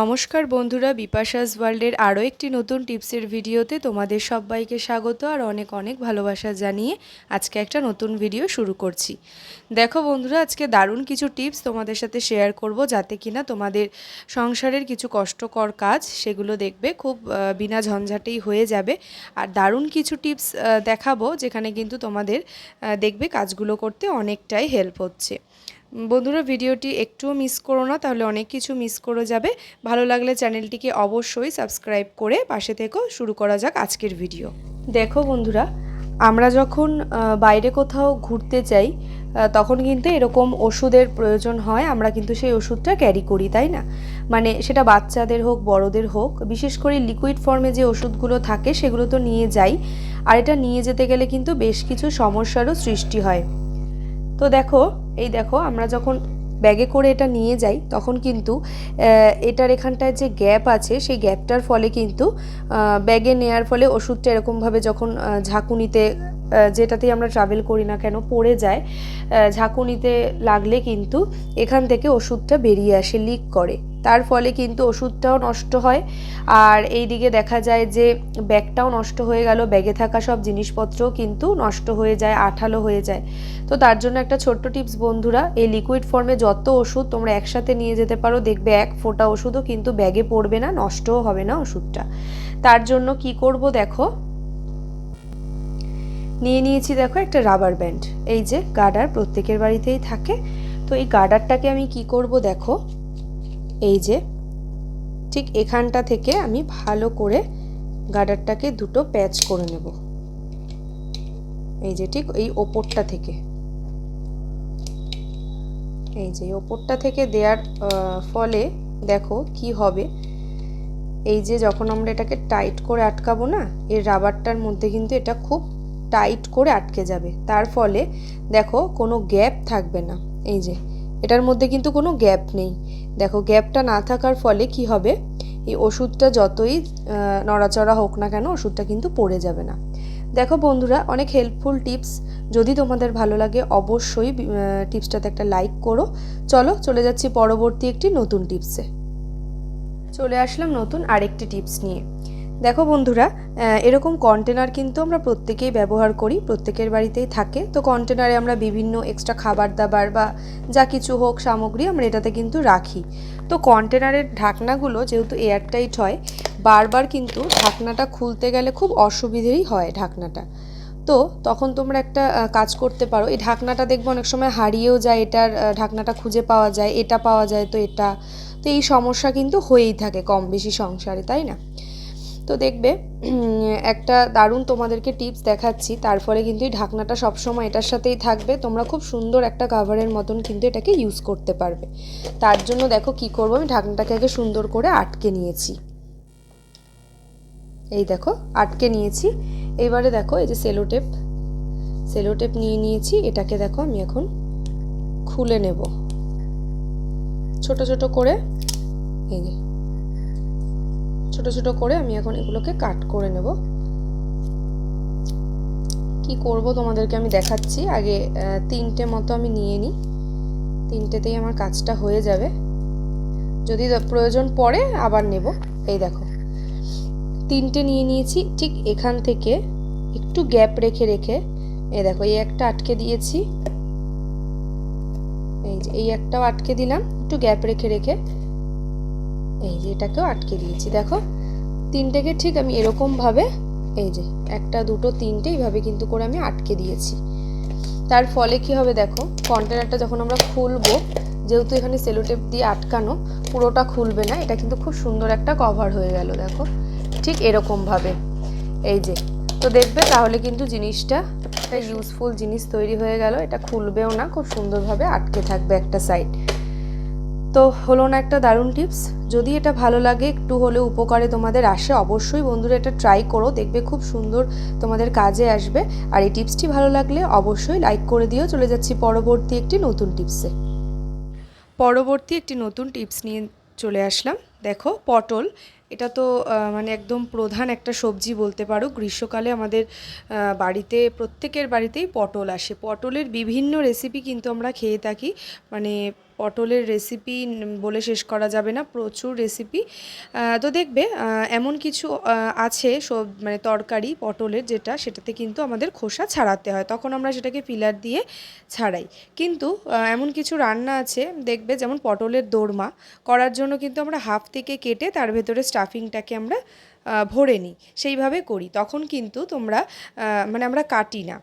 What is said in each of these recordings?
নমস্কার বন্ধুরা, বিপাশাস ওয়ার্ল্ডের আরও একটি নতুন টিপসের ভিডিওতে তোমাদের সবাইকে স্বাগত আর অনেক অনেক ভালোবাসা জানিয়ে আজকে একটা নতুন ভিডিও শুরু করছি। দেখো বন্ধুরা, আজকে দারুণ কিছু টিপস তোমাদের সাথে শেয়ার করব যাতে কিনা তোমাদের সংসারের কিছু কষ্টকর কাজ সেগুলো দেখবে খুব বিনা ঝঞ্ঝাটেই হয়ে যাবে। আর দারুণ কিছু টিপস দেখাবো যেখানে কিন্তু তোমাদের দেখবে কাজগুলো করতে অনেকটাই হেল্প হচ্ছে। বন্ধুরা, ভিডিওটি একটুও মিস করো না, তাহলে অনেক কিছু মিস করে যাবে। ভালো লাগলে চ্যানেলটিকে অবশ্যই সাবস্ক্রাইব করে পাশে থেকেও শুরু করা যাক আজকের ভিডিও দেখো বন্ধুরা, আমরা যখন বাইরে কোথাও ঘুরতে যাই তখন কিন্তু এরকম ওষুধের প্রয়োজন হয়, আমরা কিন্তু সেই ওষুধটা ক্যারি করি, তাই না? মানে সেটা বাচ্চাদের হোক, বড়দের হোক, বিশেষ করে লিকুইড ফর্মে যে ওষুধগুলো থাকে, সেগুলো তো নিয়ে যাই। আর এটা নিয়ে যেতে গেলে কিন্তু বেশ কিছু সমস্যারও সৃষ্টি হয়। তো দেখো এই দেখো, আমরা যখন ব্যাগে করে এটা নিয়ে যাই, তখন কিন্তু এটার এখানটায় যে গ্যাপ আছে, সেই গ্যাপটার ফলে কিন্তু ব্যাগে নেয়ার ফলে ওষুধটা এরকমভাবে যখন ঝাঁকুনিতে যেটাতেই আমরা ট্রাভেল করি না কেন, পড়ে যায়। ঝাঁকুনিতে লাগলে কিন্তু এখান থেকে ওষুধটা বেরিয়ে আসে লিক করে। তার ফলে কিন্তু ওষুধটাও নষ্ট হয়। আর এই দিকে দেখা যায় যে, ব্যাগটাও নষ্ট হয়ে গেল, ব্যাগে থাকা সব জিনিসপত্রও কিন্তু নষ্ট হয়ে যায়, আঠালো হয়ে যায়। তো তার জন্য একটা ছোট্ট টিপস, বন্ধুরা, এই লিকুইড ফর্মে যত ওষুধ তোমরা একসাথে নিয়ে যেতে পারো, দেখবে এক ফোঁটা ওষুধও কিন্তু ব্যাগে পড়বে না, নষ্টও হবে না ওষুধটা। তার জন্য কি করব দেখো নিয়ে নিয়েছি, দেখো, একটা রাবার ব্যান্ড এই যে গার্ডার প্রত্যেকের বাড়িতেই থাকে। তো এই গার্ডারটাকে আমি কি করব দেখো? এই যে, ঠিক এখানটা থেকে আমি ভালো করে গার্ডারটাকে দুটো প্যাচ করে নেব। এই যে, ঠিক এই ওপরটা থেকে। এই যে ওপরটা থেকে দেওয়ার ফলে দেখো কি হবে? এই যে, যখন আমরা এটাকে টাইট করে আটকাবো না এর রাবারটার মধ্যে কিন্তু এটা খুব টাইট করে আটকে যাবে। তার ফলে দেখো কোনো গ্যাপ থাকবে না। এই যে, এটার মধ্যে কিন্তু কোনো গ্যাপ নেই। দেখো গ্যাপটা না থাকার ফলে কি হবে? এই ওষুধটা যতই নড়াচড়া হোক না কেন ওষুধটা কিন্তু পড়ে যাবে না। দেখো বন্ধুরা, অনেক হেল্পফুল টিপস যদি তোমাদের ভালো লাগে অবশ্যই টিপসটাতে একটা লাইক করো। চলো, চলে যাচ্ছি পরবর্তী একটি নতুন টিপসে চলে আসলাম নতুন আরেকটি টিপস নিয়ে। দেখো বন্ধুরা এরকম কন্টেনার কিন্তু আমরা প্রত্যেকেই ব্যবহার করি, প্রত্যেকের বাড়িতেই থাকে। তো কন্টেনারে আমরা বিভিন্ন এক্সট্রা খাবার দাবার বা যা কিছু হোক, সামগ্রী আমরা এটাতে কিন্তু রাখি। তো কন্টেনারের ঢাকনাগুলো যেহেতু এয়ারটাইট হয়, বারবার কিন্তু ঢাকনাটা খুলতে গেলে খুব অসুবিধেই হয় ঢাকনাটা। তো তখন তোমরা একটা কাজ করতে পারো। এই ঢাকনাটা দেখব অনেক সময় হারিয়েও যায়, এটার ঢাকনাটা খুঁজে পাওয়া যায়, এটা পাওয়া যায় তো এটা। তো এই সমস্যা কিন্তু হয়েই থাকে কম বেশি সংসারে, তাই না? তো দেখবে একটা দারুণ তোমাদেরকে টিপস দেখাচ্ছি। তারপরে কিন্তু এই ঢাকনাটা সবসময় এটার সাথেই থাকবে। তোমরা খুব সুন্দর একটা কাভারের মতন কিন্তু এটাকে ইউজ করতে পারবে। তার জন্য দেখো কি করব, আমি ঢাকনাটাকে আগে সুন্দর করে আটকে নিয়েছি। এই দেখো, আটকে নিয়েছি। এবারে দেখো, এই যে সেলোটেপ সেলোটেপ নিয়ে নিয়েছি। এটাকে দেখো, আমি এখন খুলে নেব। ছোট ছোট করে, এই ছোট ছোট করে আমি এখন এগুলোকে কাট করে নেব। কি করব তোমাদেরকে আমি দেখাচ্ছি। আগে তিনটে মতো আমি নিয়ে নিই। তিনটেতেই আমার কাজটা হয়ে যাবে। যদি প্রয়োজন পড়ে আবার নেব। এই দেখো। তিনটে নিয়ে নিয়েছি। ঠিক এখান থেকে একটু গ্যাপ রেখে রেখে, এই দেখো, এই একটা আটকে দিয়েছি। এই যে, এই একটাও আটকে দিলাম। একটু গ্যাপ রেখে রেখে এই যে এটাকেও আটকে দিয়েছি, দেখো। তিনটেকে ঠিক আমি এরকমভাবে, এই যে একটা, দুটো, তিনটে, এইভাবে কিন্তু করে আমি আটকে দিয়েছি। তার ফলে কি হবে দেখো কন্টেনারটা যখন আমরা খুলবো, যেহেতু এখানে সেলোটেপ দিয়ে আটকানো, পুরোটা খুলবে না, এটা কিন্তু খুব সুন্দর একটা কভার হয়ে গেল, দেখো। ঠিক এরকমভাবে। এই যে, তো দেখবে তাহলে কিন্তু জিনিসটা একটা ইউজফুল জিনিস তৈরি হয়ে গেল, এটা খুলবেও না, খুব সুন্দরভাবে আটকে থাকবে একটা সাইড তো হলো না একটা দারুণ টিপস। যদি এটা ভালো লাগে, একটু হলেও উপকারে তোমাদের আসে, অবশ্যই বন্ধুরা এটা ট্রাই করো, দেখবে খুব সুন্দর তোমাদের কাজে আসবে। আর এই টিপসটি ভালো লাগলে অবশ্যই লাইক করে দিও। চলে যাচ্ছি পরবর্তী একটি নতুন টিপসে। পরবর্তী একটি নতুন টিপস নিয়ে চলে আসলাম। দেখো, পটল। এটা তো মানে একদম প্রধান একটা সবজি বলতে পারো। গ্রীষ্মকালে আমাদের বাড়িতে, প্রত্যেকের বাড়িতেই পটল আসে। পটলের বিভিন্ন রেসিপি কিন্তু আমরা খেয়ে থাকি। মানে পটলের রেসিপি বলে শেষ করা যাবে না, প্রচুর রেসিপি তো দেখবে এমন কিছু আছে সব মানে তরকারি পটলের যেটা, সেটাতে কিন্তু আমাদের খোসা ছাড়াতে হয়। তখন আমরা সেটাকে পিলার দিয়ে ছাড়াই। কিন্তু এমন কিছু রান্না আছে, দেখবে যেমন পটলের দোরমা। করার জন্য কিন্তু আমরা হাফ থেকে কেটে তার ভেতরে স্টাফিংটাকে আমরা ভরে নিই। সেইভাবে করি। তখন কিন্তু তোমরা মানে আমরা কাটি না।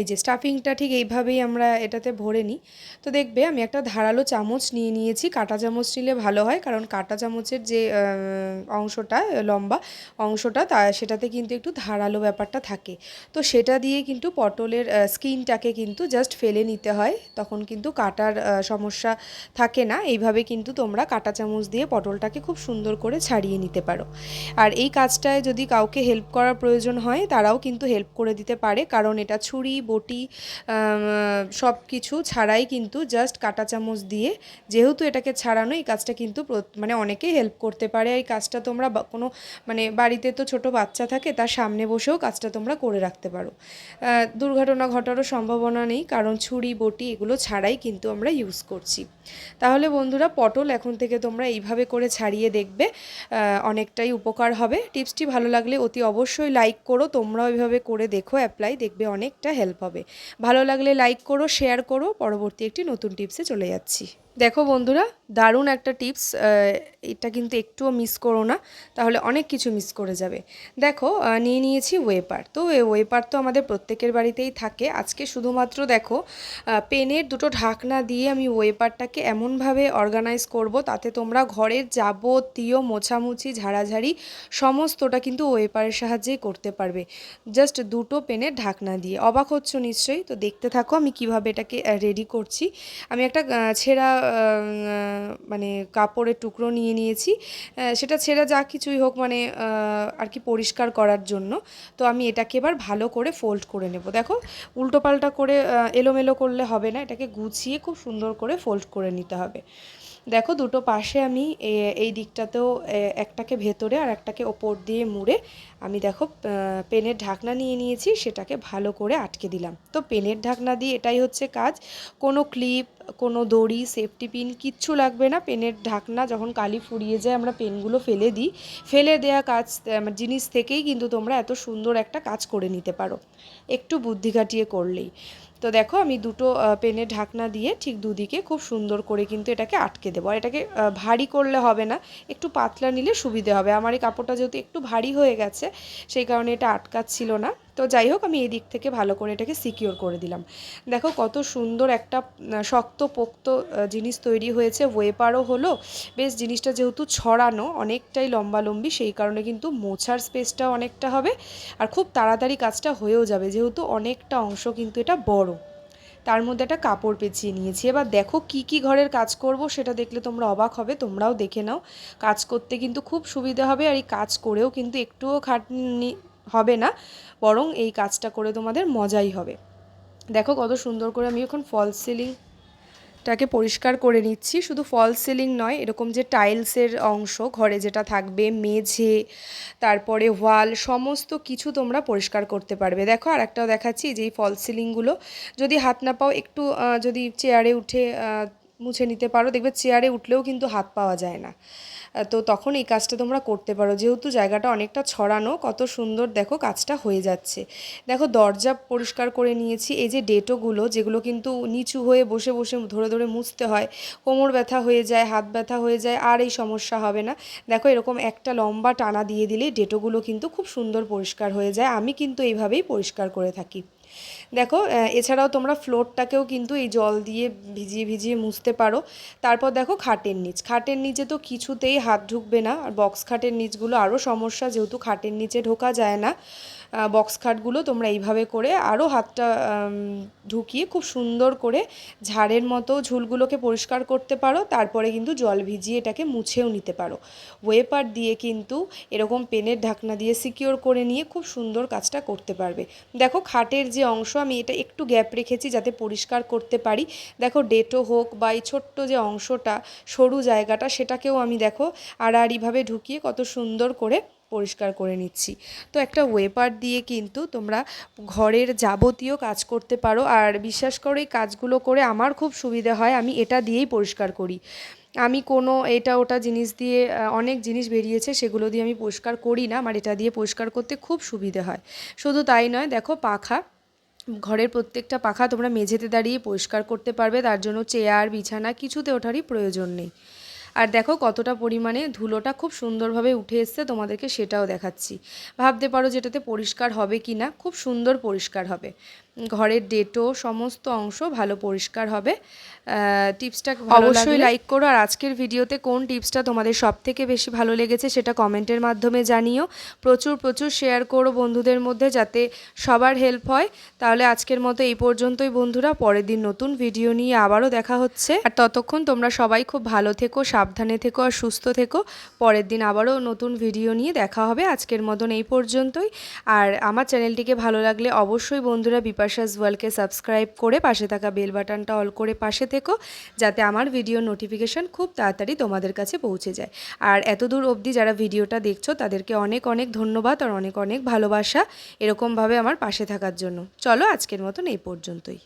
এই যে স্টাফিংটা ঠিক এইভাবেই আমরা এটাতে ভরে নিই। তো দেখবে আমি একটা ধারালো চামচ নিয়ে নিয়েছি, কাঁটা চামচ নিলে ভালো হয়, কারণ কাঁটা চামচের যে অংশটা, লম্বা অংশটা, তা সেটাতে কিন্তু একটু ধারালো ব্যাপারটা থাকে। তো সেটা দিয়ে কিন্তু পটলের স্কিনটাকে কিন্তু জাস্ট ফেলে নিতে হয়, তখন কিন্তু কাটার সমস্যা থাকে না। এইভাবে কিন্তু তোমরা কাটা চামচ দিয়ে পটলটাকে খুব সুন্দর করে ছাড়িয়ে নিতে পারো। আর এই কাজটায় যদি কাউকে হেল্প করার প্রয়োজন হয়, তারাও কিন্তু হেল্প করে দিতে পারে, কারণ এটা ছুরি বটি সব কিছু ছাড়াই কিন্তু জাস্ট কাঁটা চামচ দিয়ে যেহেতু এটাকে ছাড়ানো, এই কাজটা কিন্তু মানে অনেকেই হেল্প করতে পারে। এই কাজটা তোমরা কোনো মানে বাড়িতে তো ছোট বাচ্চা থাকে, তার সামনে বসেও কাজটা তোমরা করে রাখতে পারো। দুর্ঘটনা ঘটারও সম্ভাবনা নেই, কারণ ছুরি, বটি এগুলো ছাড়াই কিন্তু আমরা ইউজ করছি। তাহলে বন্ধুরা, পটল এখন থেকে তোমরা এইভাবে করে ছাড়িয়ে দেখবে অনেকটাই উপকার হবে। টিপসটি ভালো লাগলে অতি অবশ্যই লাইক করো, তোমরাও এইভাবে করে দেখো অ্যাপ্লাই দেখবে অনেকটা হেল্প হবে। ভালো লাগলে লাইক করো শেয়ার করো। পরবর্তী একটি নতুন টিপসে চলে যাচ্ছি। দেখো বন্ধুরা, দারুণ একটা টিপস এটা কিন্তু একটুও মিস করো না, তাহলে অনেক কিছু মিস করে যাবে। দেখো নিয়ে নিয়েছি ওয়েপার তো ওয়েপার তো আমাদের প্রত্যেকের বাড়িতেই থাকে। আজকে শুধুমাত্র দেখো পেনের দুটো ঢাকনা দিয়ে আমি ওয়েপারটাকে এমনভাবে অর্গানাইজ করব তাতে তোমরা ঘরের যাবতীয় মোছামুছি, ঝাড়াঝাড়ি, সমস্তটা কিন্তু ওয়েপারের সাহায্যেই করতে পারবে। জাস্ট দুটো পেনের ঢাকনা দিয়ে। অবাক হচ্ছ নিশ্চয়ই? তো দেখতে থাকো আমি কীভাবে এটাকে রেডি করছি। আমি একটা ছেঁড়া মানে কাপড়ের টুকরো নিয়ে নিয়েছি। সেটা ছেঁড়া যা কিছুই হোক মানে আর কি পরিষ্কার করার জন্য। তো আমি এটাকে এবার ভালো করে ফোল্ড করে নেব। দেখো উল্টো পাল্টা করে এলোমেলো করলে হবে না। এটাকে গুছিয়ে খুব সুন্দর করে ফোল্ড করে নিতে হবে। দেখো, দুটো পাশে আমি এই দিকটাতেও একটাকে ভেতরে আর একটাকে ওপর দিয়ে মুড়ে আমি দেখো পেনের ঢাকনা নিয়ে নিয়েছি, সেটাকে ভালো করে আটকে দিলাম। তো পেনের ঢাকনা দিয়ে এটাই হচ্ছে কাজ। কোনো ক্লিপ, কোনো দড়ি, সেফটি পিন কিচ্ছু লাগবে না। পেনের ঢাকনা যখন কালি ফুরিয়ে যায়, আমরা পেনগুলো ফেলে দিই। ফেলে দেওয়া কাজ জিনিস থেকেই কিন্তু তোমরা এত সুন্দর একটা কাজ করে নিতে পারো। একটু বুদ্ধি খাটিয়ে করলেই। তো দেখো আমি দুটো পেনে ঢাকনা দিয়ে ঠিক দুদিকে খুব সুন্দর করে কিন্তু এটাকে আটকে দেবো। আর এটাকে ভারী করলে হবে না, একটু পাতলা নিলে সুবিধে হবে। আমার এই কাপড়টা যেহেতু একটু ভারী হয়ে গেছে, সেই কারণে এটা আটকাচ্ছিল না। তো যাই হোক, আমি এই দিক থেকে ভালো করে এটাকে সিকিওর করে দিলাম। দেখো কত সুন্দর একটা শক্ত পোক্ত জিনিস তৈরি হয়েছে। ওয়েপারও হলো। বেশ জিনিসটা যেহেতু ছড়ানো, অনেকটাই লম্বালম্বি, সেই কারণে কিন্তু মোছার স্পেসটা অনেকটা হবে। আর খুব তাড়াতাড়ি কাজটা হয়েও যাবে, যেহেতু অনেকটা অংশ কিন্তু এটা বড়। তার মধ্যে একটা কাপড় পেঁচিয়ে নিয়েছি। এবার দেখো কি কি ঘরের কাজ করব, সেটা দেখলে তোমরা অবাক হবে, তোমরাও দেখে নাও। কাজ করতে কিন্তু খুব সুবিধা হবে, আর এই কাজ করেও কিন্তু একটুও খাটনি হবে না, বরং এই কাজটা করে তোমাদের মজাই হবে। দেখো কত সুন্দর করে আমি এখন ফল সিলিং টাকে পরিষ্কার করে নিচ্ছি। শুধু ফল সিলিং নয়, এরকম যে টাইলসের অংশ, ঘরে যেটা থাকবে, মেঝে, তারপরে ওয়াল, সমস্ত কিছু তোমরা পরিষ্কার করতে পারবে। দেখো আর একটাও দেখাচ্ছি, যে এই ফল সিলিংগুলো যদি হাত না পাও, একটু যদি চেয়ারে উঠে মুছে নিতে পারো। দেখবে চেয়ারে উঠলেও কিন্তু হাত পাওয়া যায় না। তো তখন এই কাজটা তোমরা করতে পারো। যেহেতু জায়গাটা অনেকটা ছড়ানো, কত সুন্দর দেখো কাজটা হয়ে যাচ্ছে। দেখো দরজা পরিষ্কার করে নিয়েছি। এই যে ডেটোগুলো, যেগুলো কিন্তু নিচু হয়ে বসে বসে ধরে ধরে মুছতে হয়, কোমর ব্যথা হয়ে যায়, হাত ব্যথা হয়ে যায়, আর এই সমস্যা হবে না। দেখো এরকম একটা লম্বা টানা দিয়ে দিলে ডেটোগুলো কিন্তু খুব সুন্দর পরিষ্কার হয়ে যায়। আমি কিন্তু এইভাবেই পরিষ্কার করে থাকি। দেখো এছাড়াও তোমরা ফ্লোরটাকেও কিন্তু এই জল দিয়ে ভিজিয়ে ভিজিয়ে মুছতে পারো। তারপর দেখো খাটের নিচ। খাটের নিচে তো কিছুতেই হাত ঢুকবে না। আর বক্স খাটের নিচগুলো আরও সমস্যা, যেহেতু খাটের নিচে ঢোকা যায় না। বক্স খাটগুলো তোমরা এইভাবে করে আরও হাতটা ঢুকিয়ে খুব সুন্দর করে ঝাড়ের মতো ঝুলগুলোকে পরিষ্কার করতে পারো। তারপরে কিন্তু জল ভিজিয়ে এটাকে মুছেও নিতে পারো। ওয়েপার দিয়ে কিন্তু এরকম পেনের ঢাকনা দিয়ে সিকিওর করে নিয়ে খুব সুন্দর কাজটা করতে পারবে। দেখো খাটের যে অংশ, আমি এটা একটু গ্যাপ রেখেছি যাতে পরিষ্কার করতে পারি। দেখো ডেটো হোক বা এই ছোট্ট যে অংশটা, সরু জায়গাটা, সেটাকেও আমি দেখো আড়াআড়িভাবে ঢুকিয়ে কত সুন্দর করে পরিষ্কার করে নিচ্ছি। তো একটা ওয়েপার দিয়ে কিন্তু তোমরা ঘরের যাবতীয় কাজ করতে পারো। আর বিশ্বাস করো, এই কাজগুলো করে আমার খুব সুবিধা হয়, আমি এটা দিয়েই পরিষ্কার করি। আমি কোনো এটা ওটা জিনিস দিয়ে অনেক জিনিস বেরিয়েছে, সেগুলো দিয়ে আমি পরিষ্কার করি না। আমার এটা দিয়ে পরিষ্কার করতে খুব সুবিধে হয়। শুধু তাই নয়, দেখো পাখা, ঘরের প্রত্যেকটা পাখা তোমরা মেঝেতে দাঁড়িয়ে পরিষ্কার করতে পারবে। তার জন্য চেয়ার, বিছানা কিছুতে ওঠারই প্রয়োজন নেই। আর দেখো কতটা পরিমাণে ধুলোটা খুব সুন্দরভাবে উঠে এসছে, তোমাদেরকে সেটাও দেখাচ্ছি। ভাবতে পারো যেটাতে পরিষ্কার হবে কি না খুব সুন্দর পরিষ্কার হবে। ঘরের ডেটো সমস্ত অংশ ভালো পরিষ্কার হবে। টিপসটা অবশ্যই লাইক করো। আর আজকের ভিডিওতে কোন টিপসটা তোমাদের সব থেকে বেশি ভালো লেগেছে সেটা কমেন্টের মাধ্যমে জানিও। প্রচুর প্রচুর শেয়ার করো বন্ধুদের মধ্যে যাতে সবার হেল্প হয়। তাহলে আজকের মতো এই পর্যন্তই বন্ধুরা। পরের দিন নতুন ভিডিও নিয়ে আবারও দেখা হচ্ছে। আর ততক্ষণ তোমরা সবাই খুব ভালো থেকো, সাবধানে থেকো আর সুস্থ থেকো। পরের দিন আবারও নতুন ভিডিও নিয়ে দেখা হবে। আজকের মতন এই পর্যন্তই। আর আমার চ্যানেলটিকে ভালো লাগলে অবশ্যই বন্ধুরা বিপাশাস ওয়ার্ল্ডকে সাবস্ক্রাইব করে পাশে থাকা বেল বাটনটা অল করে পাশে থেকো, যাতে আমার ভিডিও নোটিফিকেশান খুব তাড়াতাড়ি তোমাদের কাছে পৌঁছে যায়। আর এতদূর অবধি যারা ভিডিওটা দেখছ, তাদেরকে অনেক অনেক ধন্যবাদ আর অনেক অনেক ভালোবাসা এরকমভাবে আমার পাশে থাকার জন্য। চলো আজকের মতন এই পর্যন্তই।